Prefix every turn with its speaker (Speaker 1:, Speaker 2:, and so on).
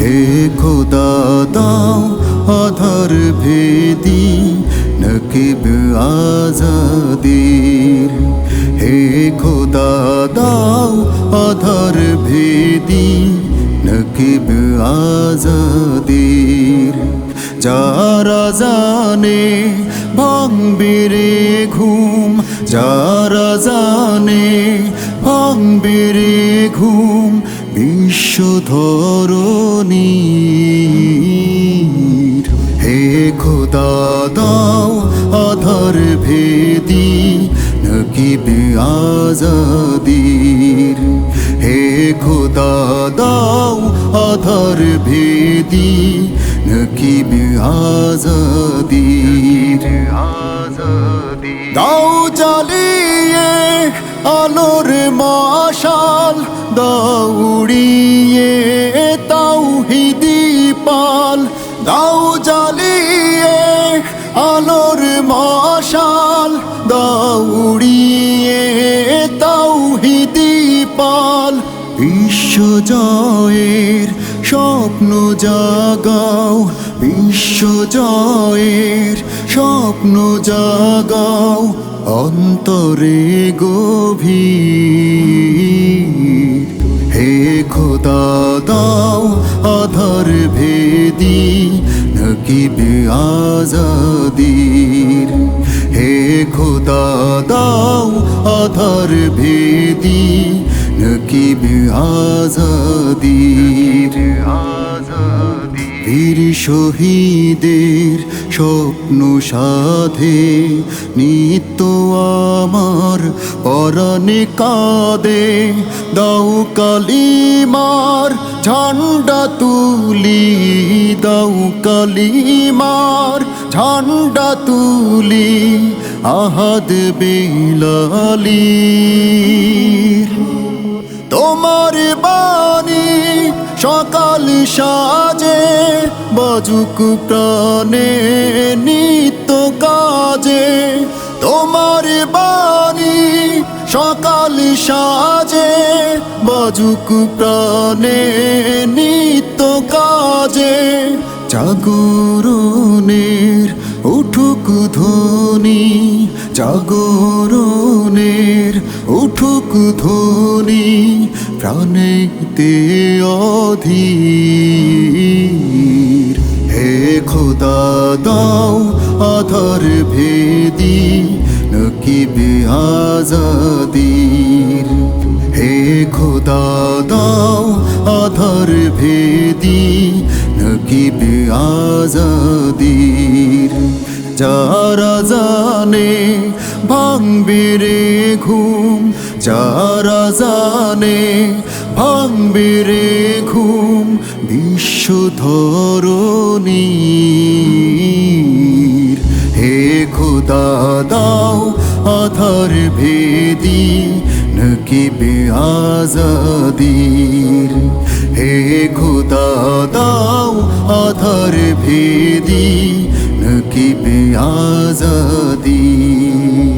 Speaker 1: হে খোদা, দাও আধার ভেদি, নকিব আজাদির। হে খোদা, দাও আধার ভেদি, নকিব আজাদির। যারা জানে ভাঙবে রে ঘুম, যারা জানে ভাঙবে রে ঘুম বিশ্ব ধরণী। হে খোদা, দাও আধার ভেদি, নকিব আজাদির। হে খোদা, দাও আধার ভেদি, নকিব আজাদির। দাও জ্বালিয়ে আলোর মশাল দৌড়িয়ে তাওহিদি পাল, দাও জ্বালিয়ে আলোর মশাল দৌড়িয়ে তাওহিদি পাল। বিশ্ব জয়ের স্বপ্ন জাগাও, বিশ্ব জয়ের স্বপ্ন জাগাও, অন্তরে গভীর। খোদা দাও আধার ভেদি নকিব আজাদির। হে খোদা দাও আধার ভেদি নকিব আজাদির। বীর শহীদের স্বপ্ন সাধে, নিত্য আমার পরনে কাঁদে। দাও কালিমার ঝান্ডা তুলি, দাও কালিমার ঝান্ডা তুলি, আহাদ বিলালির। তোমার বাণী সকাল সাজে বাজুক প্রাণে নিত্য কাজে, তোমার বাণী সকাল সাজে। বাজুক প্রাণে নিত্য কাজে জাগরণের উঠুক ধ্বনি জাগরণের উঠুক ধ্বনি, প্রাণেতে অধীর। খোদা দাও আধার ভেদি নকিব আজাদির হে খোদা দাও আধার ভেদি নকিব আজাদির যারা জানে ভাঙবে রে ঘুম, যারা জানে ভাঙবে রে ঘুম বিশ্ব ধরণীর হে খোদা, দাও আধার ভেদি, নকিব আজাদির। হে খোদা, দাও আধার ভেদি, নকিব আজাদির।